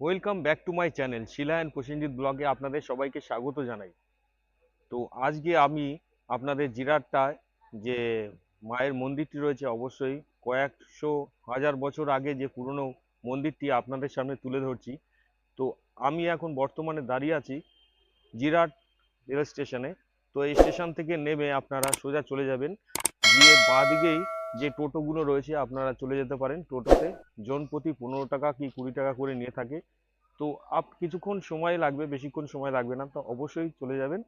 Welcome back to my channel Sheela and Prasenjit ব্লগে আপনাদের সবাইকে স্বাগত জানাই। তো আজকে আমি আপনাদের জিরাটটায় যে মায়ের মন্দিরটি রয়েছে, অবশ্যই কয়েকশো হাজার বছর আগে যে পুরনো মন্দিরটি আপনাদের সামনে তুলে ধরছি। তো আমি এখন বর্তমানে দাঁড়িয়ে আছি জিরাট রেল স্টেশনে। তো এই স্টেশন থেকে নেমে আপনারা সোজা চলে যাবেন। গিয়ে বাঁ দিকেই যে টোটোগুলো রয়েছে, আপনারা চলে যেতে পারেন টোটোতে। জন প্রতি পনেরো টাকা কি কুড়ি টাকা করে নিয়ে থাকে। তো আপ, কিছুক্ষণ সময় লাগবে, বেশিক্ষণ সময় লাগবে না, তো অবশ্যই চলে যাবেন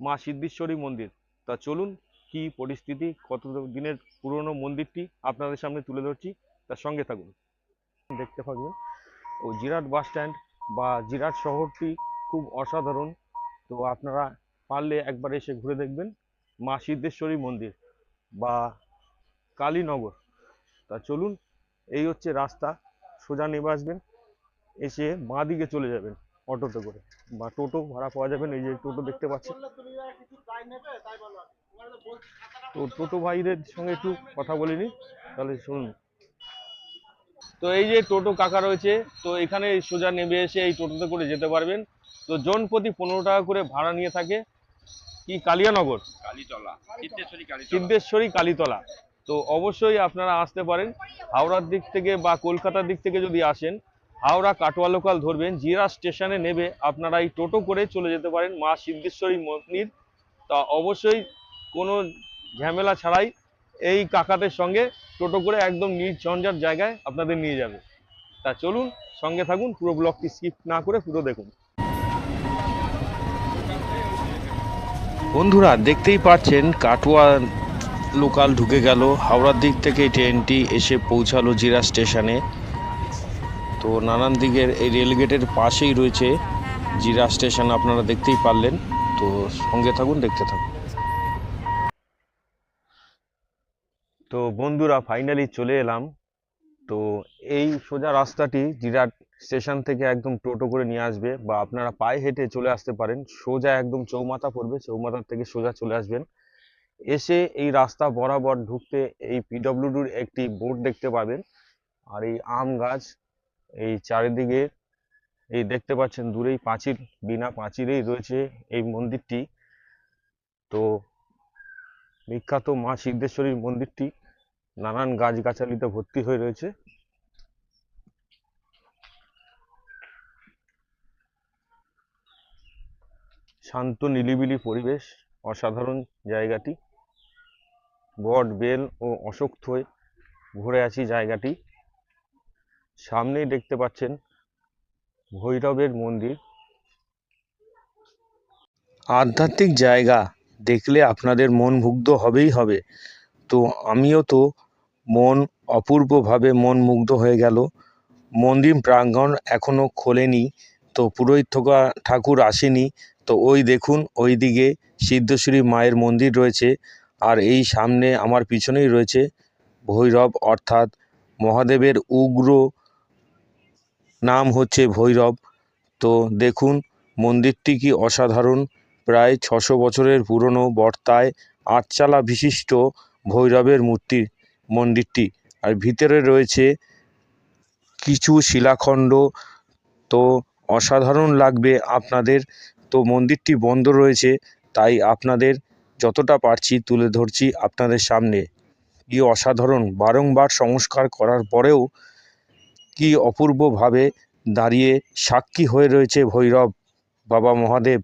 মা সিদ্ধেশ্বরী মন্দির। তা চলুন, কি পরিস্থিতি, কত দিনের পুরনো মন্দিরটি আপনাদের সামনে তুলে ধরছি, তার সঙ্গে থাকুন। দেখতে পাবেন ও জিরাট বাস স্ট্যান্ড বা জিরাট শহরটি খুব অসাধারণ। তো আপনারা পারলে একবার এসে ঘুরে দেখবেন মা সিদ্ধেশ্বরী মন্দির বা কালীনগর। তা চলুন এই হচ্ছে রাস্তা। সোজা নেমে আসবেন এসে বাঁ দিকে চলে যাবেন অটোতে করে। বা টোটো ভাড়া পাওয়া যাবেন এই যে টোটো দেখতে পাচ্ছেন তো টোটো ভাইদের সঙ্গে একটু কথা বলে নিই তাহলে শুনুন। তো এই যে টোটো কাকা রয়েছে তো এখানে সোজা নেমে এসে এই টোটোতে করে যেতে পারবেন। তো জন প্রতি পনেরো টাকা করে ভাড়া নিয়ে থাকে। কি কালিয়ানগর? কালীতলা। সিদ্ধেশ্বরী কালীতলা। তো অবশ্যই আপনারা আসতে পারেন। হাওড়ার দিক থেকে বা কলকাতার দিক থেকে যদি আসেন, হাওড়া কাটোয়া লোকাল ধরবেন, জিরা স্টেশনে নেবে, আপনারা এই টোটো করে চলে যেতে পারেন মা সিদ্ধেশ্বরী মন্দির। তা অবশ্যই কোনো ঝামেলা ছাড়াই এই কাকাদের সঙ্গে টোটো করে একদম নির্ঝঞ্ঝাট জায়গায় আপনাদের নিয়ে যাবে। তা চলুন, সঙ্গে থাকুন, পুরো ব্লগটি স্কিপ না করে পুরো দেখুন। বন্ধুরা, দেখতেই পাচ্ছেন কাটোয়া লোকাল ঢুকে গেল। হাওড়ার দিক থেকে ট্রেনটি এসে পৌঁছালো জিরা স্টেশনে। তো নানান দিকের এই রেলগেটের পাশেই রয়েছে জিরা স্টেশন, আপনারা দেখতেই পারলেন। তো সঙ্গে থাকুন, দেখতে থাকুন। তো বন্ধুরা ফাইনালি চলে এলাম। তো এই সোজা রাস্তাটি জিরাট স্টেশন থেকে একদম টোটো করে নিয়ে আসবে বা আপনারা পায়ে হেঁটে চলে আসতে পারেন। সোজা একদম চৌমাথা পড়বে চৌমাথার থেকে সোজা চলে আসবেন। এসে এই রাস্তা বরাবর ঢুকতে এই পিডব্লিউডির একটি বোর্ড দেখতে পাবেন। আর এই আম গাছ, এই চারিদিকে, এই দেখতে পাচ্ছেন দূরেই পাঁচিল, বিনা পাঁচিলেই রয়েছে এই মন্দিরটি। তো বিখ্যাত মা সিদ্ধেশ্বরীর মন্দিরটি, নানান গাছগাছালিতে ভর্তি হয়ে রয়েছে। শান্ত, নিলিবিলি পরিবেশ, অসাধারণ জায়গাটি। বট বেল ও অশোক থয়ে ঘুরে আছি জায়গাটি। সামনেই দেখতে পাচ্ছেন ভৈরবের মন্দির। আধ্যাত্মিক জায়গা দেখলে আপনাদের মন মুগ্ধ হবেই হবে। তো আমিও তো মন অপূর্বভাবে মন মুগ্ধ হয়ে গেল। মন্দির প্রাঙ্গণ এখনও খোলেনি, তো পুরোহিত ঠাকুর আসেনি। তো ওই দেখুন ওই দিকে সিদ্ধেশ্বরী মায়ের মন্দির রয়েছে। আর এই সামনে আমার পিছনেই রয়েছে ভৈরব, অর্থাৎ মহাদেবের উগ্র নাম হচ্ছে ভৈরব। তো দেখুন, মন্দিরটি কি অসাধারণ। প্রায় ছশো বছরের পুরনো বর্তায় আটচালা বিশিষ্ট ভৈরবের মূর্তি, মন্দিরটি। আর ভিতরে রয়েছে কিছু শিলাখণ্ড। তো অসাধারণ লাগবে আপনাদের। তো মন্দিরটি বন্ধ রয়েছে, তাই আপনাদের যতটা পারছি তুলে ধরছি আপনাদের সামনে। কি অসাধারণ বারংবার সংস্কার করার পরেও কি অপূর্বভাবে দাঁড়িয়ে সাক্ষী হয়ে রয়েছে ভৈরব, বাবা মহাদেব।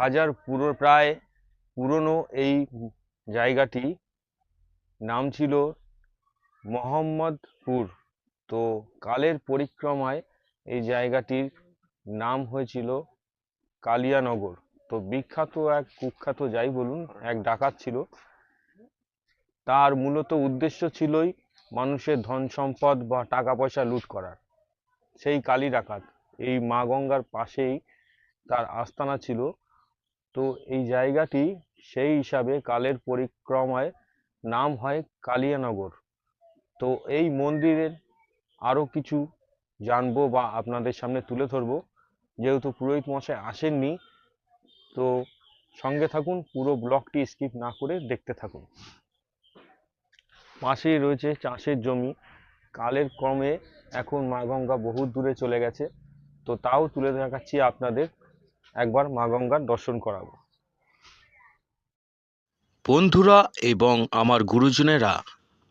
হাজার পুরো, প্রায় পুরনো এই জায়গাটি নাম ছিল মোহাম্মদপুর। তো কালের পরিক্রমায় এই জায়গাটির নাম হয়েছিল কালিয়ানগর। তো বিখ্যাত এক কুখ্যাত, যাই বলুন, এক ডাকাত ছিল। তার মূলত উদ্দেশ্য ছিলই মানুষের ধন সম্পদ বা টাকা পয়সা লুট করার। সেই কালী ডাকাত, এই মা গঙ্গার পাশেই তার আস্তানা ছিল। তো এই জায়গাটি সেই হিসাবে কালের পরিক্রমায় নাম হয় কালিয়ানগর। তো এই মন্দিরের আরও কিছু জানব বা আপনাদের সামনে তুলে ধরবো। যেহেতু পুরোহিত মশাই আসেননি, তো সঙ্গে থাকুন, পুরো ব্লকটি স্কিপ না করে দেখতে থাকুন। পাশেই রয়েছে চাষের জমি। কালের ক্রমে এখন মা গঙ্গা বহু দূরে চলে গেছে। তো তাও তুলে দেখাচ্ছি আপনাদের। একবার মা গঙ্গার দর্শন করাবো। বন্ধুরা এবং আমার গুরুজনেরা,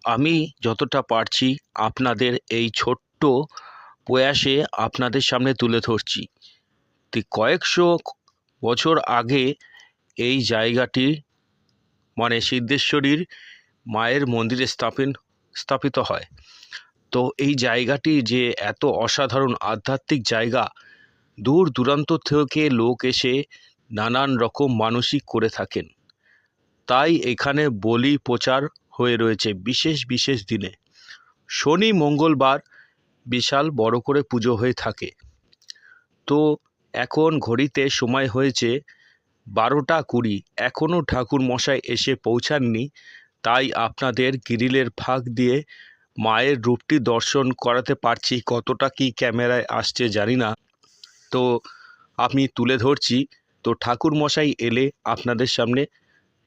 আমি যতটা পারছি আপনাদের এই ছোট্ট প্রয়াসে আপনাদের সামনে তুলে ধরছি। কয়েকশো বছর আগে এই জায়গাটি মানে সিদ্ধেশ্বরীর মায়ের মন্দিরে স্থাপন, স্থাপিত হয়। তো এই জায়গাটি যে এত অসাধারণ আধ্যাত্মিক জায়গা দূর দূরান্ত থেকে লোক এসে নানান রকম মানসিক করে থাকেন। তাই এখানে বলি প্রচার হয়ে রয়েছে বিশেষ বিশেষ দিনে। শনি, মঙ্গলবার বিশাল বড় করে পুজো হয়ে থাকে। তো এখন ঘড়িতে সময় হয়েছে বারোটা কুড়ি। এখনও ঠাকুর মশাই এসে পৌঁছাননি। তাই আপনাদের গ্রিলের ফাঁক দিয়ে মায়ের রূপটি দর্শন করাতে পারছি। কতটা কি ক্যামেরায় আসছে জানি না। তো আমি তুলে ধরছি। তো ঠাকুর মশাই এলে আপনাদের সামনে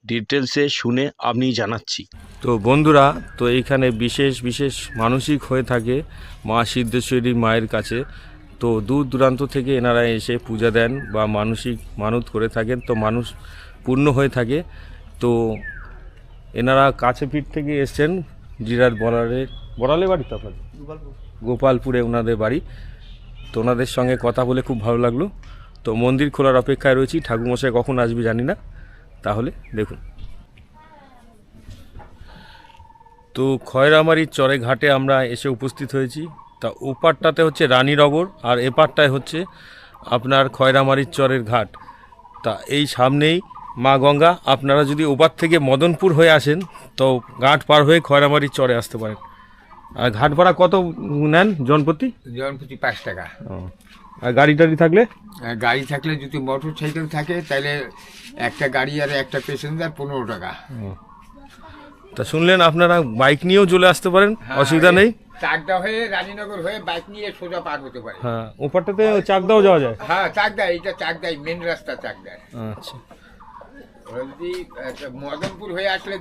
ডিটেলসে শুনে আমি জানাচ্ছি। তো বন্ধুরা তো এইখানে বিশেষ বিশেষ মানসিক হয়ে থাকে মা সিদ্ধেশ্বরী মায়ের কাছে। তো দূর দূরান্ত থেকে এনারা এসে পূজা দেন বা মানসিক মানত করে থাকেন। তো মানুষ পূর্ণ হয়ে থাকে। তো এনারা কাছে পিঠ থেকে এসছেন জিরার বড়ালে বড়ালে বাড়ি তো আপনাদের? গোপালপুরে ওনাদের বাড়ি। তো ওনাদের সঙ্গে কথা বলে খুব ভালো লাগল। তো মন্দির খোলার অপেক্ষায় রয়েছি। ঠাকুরমশাই কখন আসবে জানি না। তাহলে দেখুন। তো খয়রামারির চরে ঘাটে আমরা এসে উপস্থিত হয়েছি। তা ওপারটাতে হচ্ছে রানীনগর আর এপারটায় হচ্ছে আপনার খয়রামারির চরের ঘাট। তা এই সামনেই মা গঙ্গা। আপনারা যদি ওপার থেকে মদনপুর হয়ে আসেন, তো ঘাট পার হয়ে খয়রামারির চরে আসতে পারেন। আর ঘাট ভাড়া কত নেন জনপ্রতি? জনপ্রতি পাঁচ টাকা। আর গাড়ি টাড়ি থাকলে? গাড়ি থাকলে যদি মোটর সাইকেল থাকে তাহলে একটা গাড়ি আর একটা প্যাসেঞ্জার পনেরো টাকা। তা শুনলেন আপনারা বাইক নিয়েও চলে আসতে পারেন অসুবিধা নেই? চাকদা হয়ে রানীনগর হয়ে বাইক নিয়ে সোজা পার হতে পারে। হ্যাঁ ওপারটাতে চাকদাও যাওয়া যায়? হ্যাঁ চাকদা এটা চাকদাই মেন রাস্তা চাকদা আচ্ছা। ওরা যদি মদনপুর হয়ে আসলে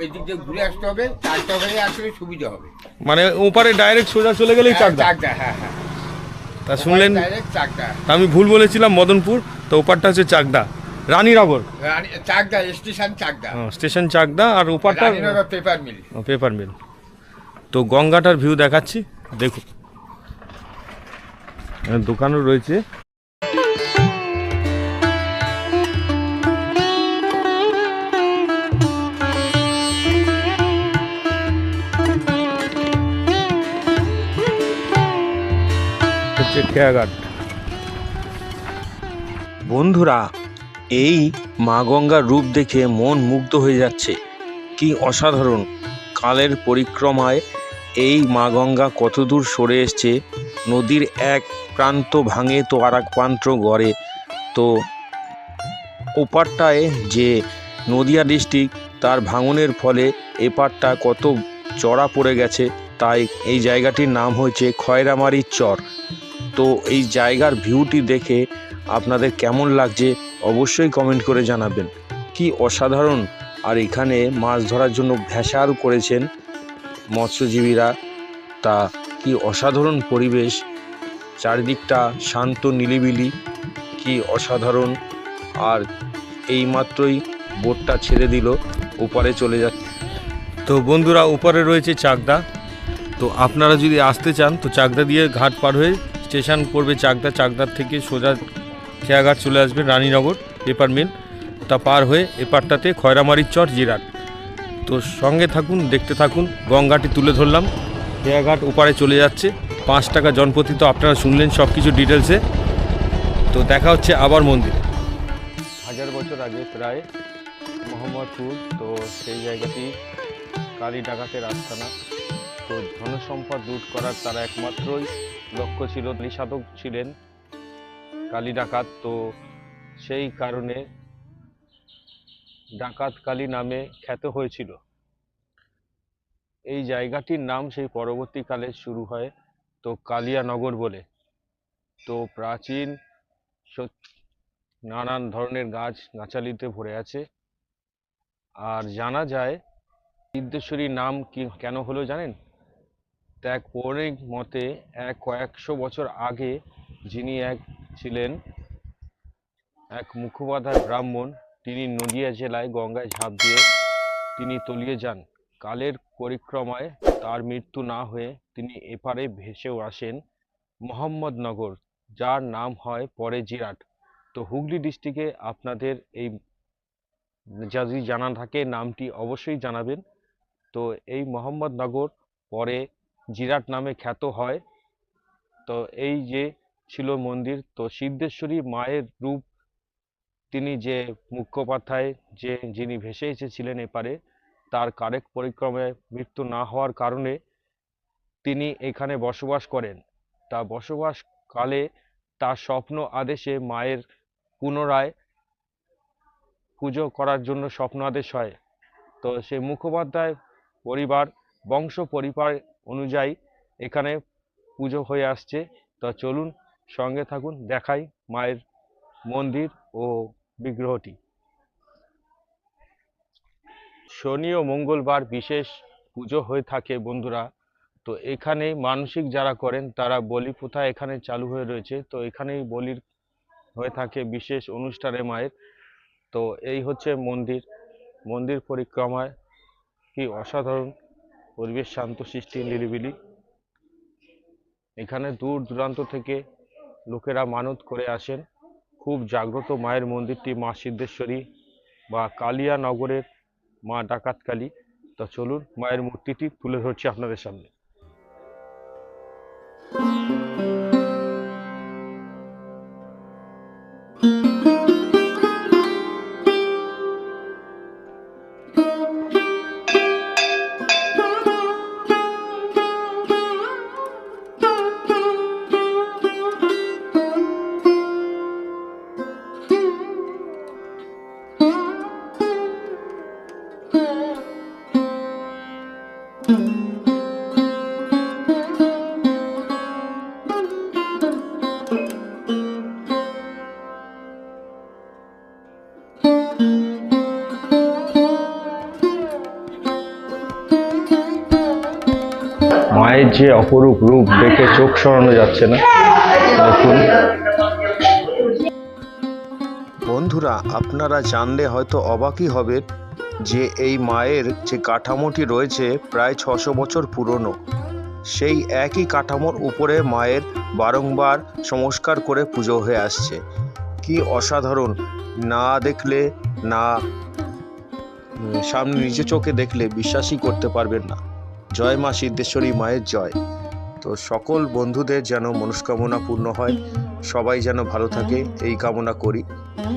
ওই দিক দিয়ে ঘুরে আসতে হবে চাকদা হয়ে আসলে সুবিধা হবে। মানে ওপারে ডাইরেক্ট সোজা চলে গেলেই চাকদা? চাকদা হ্যাঁ হ্যাঁ। তা শুনলেন আমি ভুল বলেছিলাম মদনপুর তো ওপারটা হচ্ছে চাকদা। রানীনগর? রানী চাকদা স্টেশন চাকদা। হ্যাঁ, স্টেশন চাকদা আর ওপারটা পেপার মিল পেপার মিল তো গঙ্গাটার ভিউ দেখাচ্ছি দেখুন। দোকানও রয়েছে। খেয়াঘাট। বন্ধুরা, এই মা গঙ্গার রূপ দেখে মন মুগ্ধ হয়ে যাচ্ছে। কি অসাধারণ! কালের পরিক্রমায় এই মা গঙ্গা কতদূর সরে এসছে, নদীর এক প্রান্ত ভাঙে তো আর এক প্রান্ত গড়ে। তো ওপারটায় যে নদিয়া ডিস্ট্রিক্ট, তার ভাঙনের ফলে এপারটা কত চড়া পড়ে গেছে, তাই এই জায়গাটির নাম হয়েছে খয়রামারির চর। তো এই জায়গার ভিউটি দেখে আপনাদের কেমন লাগছে অবশ্যই কমেন্ট করে জানাবেন। কি অসাধারণ! আর এখানে মাছ ধরার জন্য ভ্যাসাল করেছেন মৎস্যজীবীরা। তা কি অসাধারণ পরিবেশ! চারিদিকটা শান্ত নিলিবিলি, কি অসাধারণ! আর এইমাত্রই বোটটা ছেড়ে দিল, ওপারে চলে যাচ্ছে। তো বন্ধুরা উপরে রয়েছে চাকদা। তো আপনারা যদি আসতে চান, তো চাকদা দিয়ে ঘাট পার হয়ে স্টেশন পড়বে চাকদা, চাকদার থেকে সোজা খেয়াঘাট চলে আসবে রানীনগর পেপার মিল তা পার হয়ে এপারটাতে খয়রামারির চর, জিরাট। তো সঙ্গে থাকুন, দেখতে থাকুন, গঙ্গাটি তুলে ধরলাম। খেয়াঘাট ওপারে চলে যাচ্ছে। পাঁচ টাকা জনপ্রতি তো আপনারা শুনলেন সব কিছু ডিটেলসে তো দেখা হচ্ছে আবার মন্দিরে। হাজার বছর আগে প্রায় মোহাম্মদপুর, তো সেই জায়গাটি কালী ডাকাতের আস্তানা তো ধনসম্পদ লুট করার তারা একমাত্রই লক্ষ্য ছিল। নিষাদক ছিলেন কালী ডাকাত। তো সেই কারণে ডাকাত কালী নামে খ্যাত হয়েছিল। এই জায়গাটির নাম সেই পরবর্তীকালে শুরু হয় তো কালিয়ানগর বলে। তো প্রাচীন নানান ধরনের গাছ গাছালিতে ভরে আছে। আর জানা যায় সিদ্ধেশ্বরী নাম কি কেন হলো জানেন? এক পৌরাণিক মতে এক কয়েকশো বছর আগে যিনি এক ছিলেন, এক মুখোপাধ্যায় ব্রাহ্মণ, তিনি নদিয়া জেলায় গঙ্গায় ঝাঁপ দিয়ে তিনি তলিয়ে যান। কালের পরিক্রমায় তার মৃত্যু না হয়ে তিনি এপারে ভেসেও আসেন মোহাম্মদনগর, যার নাম হয় পরে জিরাট। তো হুগলি ডিস্ট্রিক্টে আপনাদের এই যদি জানা থাকে, নামটি অবশ্যই জানাবেন। তো এই মোহাম্মদনগর পরে জিরাট নামে খ্যাত হয়। তো এই যে ছিল মন্দির, তো সিদ্ধেশ্বরী মায়ের রূপ তিনি যে মুখোপাধ্যায়, যে যিনি ভেসে এসেছিলেন এপারে, তার কারেক পরিক্রমায় মৃত্যু না হওয়ার কারণে তিনি এখানে বসবাস করেন। তা বসবাস কালে তার স্বপ্ন আদেশে মায়ের পুনরায় পুজো করার জন্য স্বপ্ন আদেশ হয়। তো সে মুখোপাধ্যায় পরিবার, বংশ পরিবার অনুযায়ী এখানে পুজো হয়ে আসছে। তো চলুন সঙ্গে থাকুন, দেখাই মায়ের মন্দির ও বিগ্রহটি। শনি ও মঙ্গলবার বিশেষ পুজো হয়ে থাকে বন্ধুরা। তো এখানে মানসিক যারা করেন, তারা বলি প্রথা এখানে চালু হয়ে রয়েছে। তো এখানেই বলির হয়ে থাকে বিশেষ অনুষ্ঠানে মায়ের। তো এই হচ্ছে মন্দির। মন্দির পরিক্রমায় কি অসাধারণ পরিবেশ শান্ত, সৃষ্টি নিরিবিলি। এখানে দূর দূরান্ত থেকে লোকেরা মানত করে আসেন। খুব জাগ্রত মায়ের মন্দিরটি মা সিদ্ধেশ্বরী বা কালিয়া নগরের মা ডাকাতকালী। তা চলুন, মায়ের মূর্তিটি তুলে ধরছি আপনাদের সামনে। মায়ের যে অপরূপ রূপ দেখে চোখ সরানো যাচ্ছে না। দেখুন। বন্ধুরা, আপনারা জানলে হয়তো অবাকই হবেন যে এই মায়ের যে কাঠামোটি রয়েছে প্রায় ছশো বছর পুরনো, সেই একই কাঠামোর উপরে মায়ের বারংবার সংস্কার করে পুজো হয়ে আসছে। কি অসাধারণ! না দেখলে, না সামনে নিজে চোখে দেখলে বিশ্বাসই করতে পারবেন না। জয় মা সিদ্ধেশ্বরী মায়ের জয়। তো সকল বন্ধুদের যেন মনস্কামনা পূর্ণ হয়, সবাই যেন ভালো থাকে, এই কামনা করি।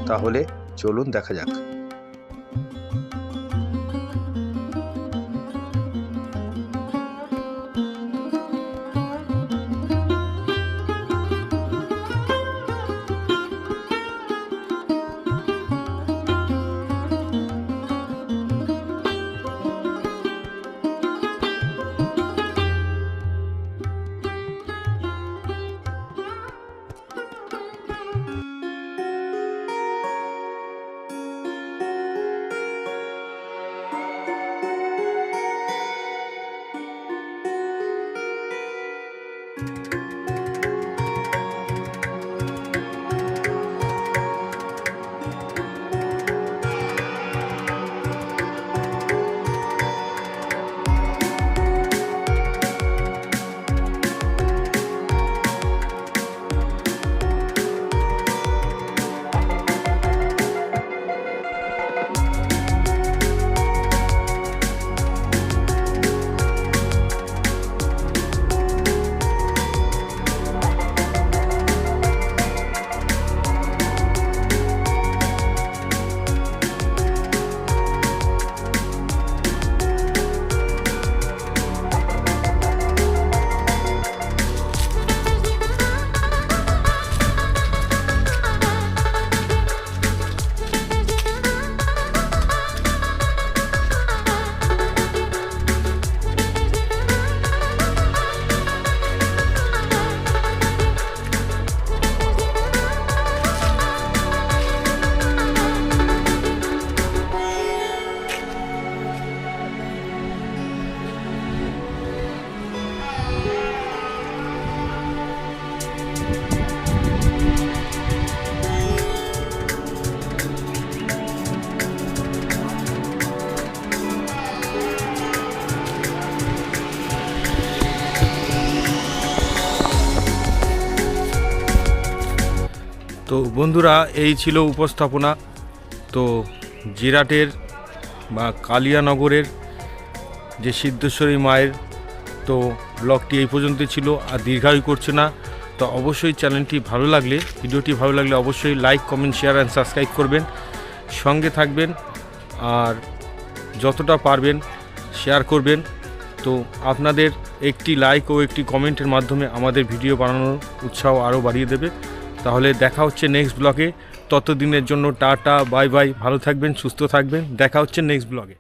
তাহলে চলুন দেখা যাক। তো বন্ধুরা, এই ছিল উপস্থাপনা। তো জিরাটের বা কালিয়ানগরের যে সিদ্ধেশ্বরী মায়ের তো ব্লগটি এই পর্যন্ত ছিল, আর দীর্ঘায়ু করছে না। তো অবশ্যই চ্যানেলটি ভালো লাগলে, ভিডিওটি ভালো লাগলে অবশ্যই like, comment, share and subscribe করবেন। সঙ্গে থাকবেন আর যতটা পারবেন শেয়ার করবেন। তো আপনাদের একটি লাইক ও একটি কমেন্টের মাধ্যমে আমাদের ভিডিও বানানোর উৎসাহ আরও বাড়িয়ে দেবে। তাহলে দেখা হচ্ছে নেক্সট ব্লগে ততদিনের জন্য টাটা বাই বাই ভালো থাকবেন, সুস্থ থাকবেন। দেখা হচ্ছে নেক্সট ব্লগে